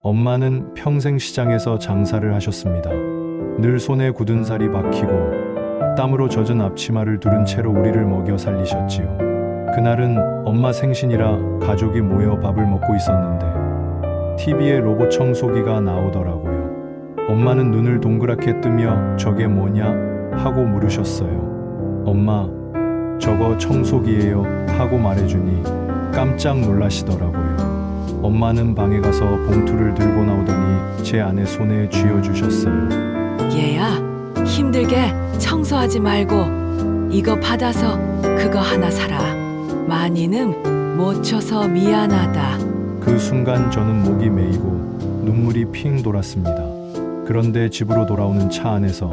엄마는 평생 시장에서 장사를 하셨습니다. 늘 손에 굳은 살이 박히고 땀으로 젖은 앞치마를 두른 채로 우리를 먹여 살리셨지요. 그날은 엄마 생신이라 가족이 모여 밥을 먹고 있었는데 TV에 로봇 청소기가 나오더라고요. 엄마는 눈을 동그랗게 뜨며 저게 뭐냐 하고 물으셨어요. 엄마, 저거 청소기예요 하고 말해주니 깜짝 놀라시더라고요. 엄마는 방에 가서 봉투를 들고 나오더니 제 아내 손에 쥐어주셨어요. 얘야, 힘들게 청소하지 말고 이거 받아서 그거 하나 사라. 많이는 못 쳐서 미안하다. 그 순간 저는 목이 메이고 눈물이 핑 돌았습니다. 그런데 집으로 돌아오는 차 안에서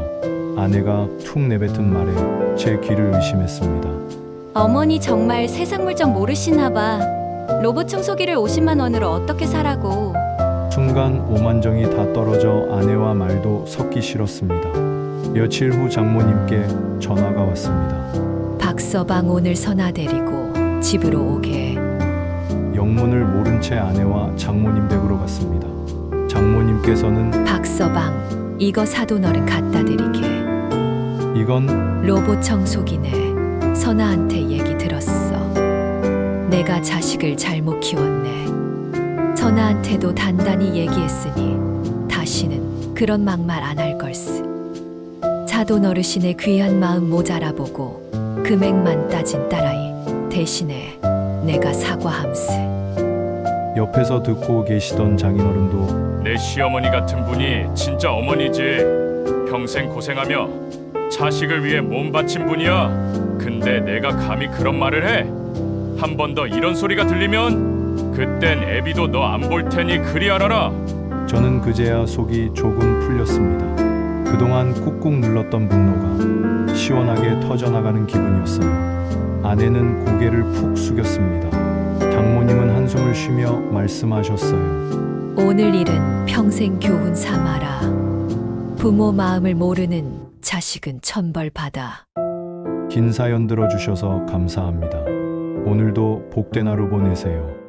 아내가 툭 내뱉은 말에 제 귀를 의심했습니다. 어머니 정말 세상 물정 모르시나 봐. 로봇 청소기를 50만 원으로 어떻게 사라고. 순간 오만정이 다 떨어져 아내와 말도 섞기 싫었습니다. 며칠 후 장모님께 전화가 왔습니다. 박서방 오늘 선아 데리고 집으로 오게. 영문을 모른 채 아내와 장모님 댁으로 갔습니다. 장모님께서는 박서방, 이거 사돈 어른 갖다 드리게. 이건 로봇 청소기네. 선아한테. 내가 자식을 잘못 키웠네. 선아한테도 단단히 얘기했으니 다시는 그런 막말 안 할 걸스. 사돈 어르신의 귀한 마음 모자라 보고 금액만 따진 딸아이 대신에 내가 사과함스. 옆에서 듣고 계시던 장인어른도 내 시어머니 같은 분이 진짜 어머니지. 평생 고생하며 자식을 위해 몸 바친 분이야. 근데 내가 감히 그런 말을 해? 한 번 더 이런 소리가 들리면 그땐 애비도 너 안 볼 테니 그리 알아라. 저는 그제야 속이 조금 풀렸습니다. 그동안 꾹꾹 눌렀던 분노가 시원하게 터져나가는 기분이었어요. 아내는 고개를 푹 숙였습니다. 장모님은 한숨을 쉬며 말씀하셨어요. 오늘 일은 평생 교훈 삼아라. 부모 마음을 모르는 자식은 천벌 받아. 긴 사연 들어주셔서 감사합니다. 오늘도 복된 하루 보내세요.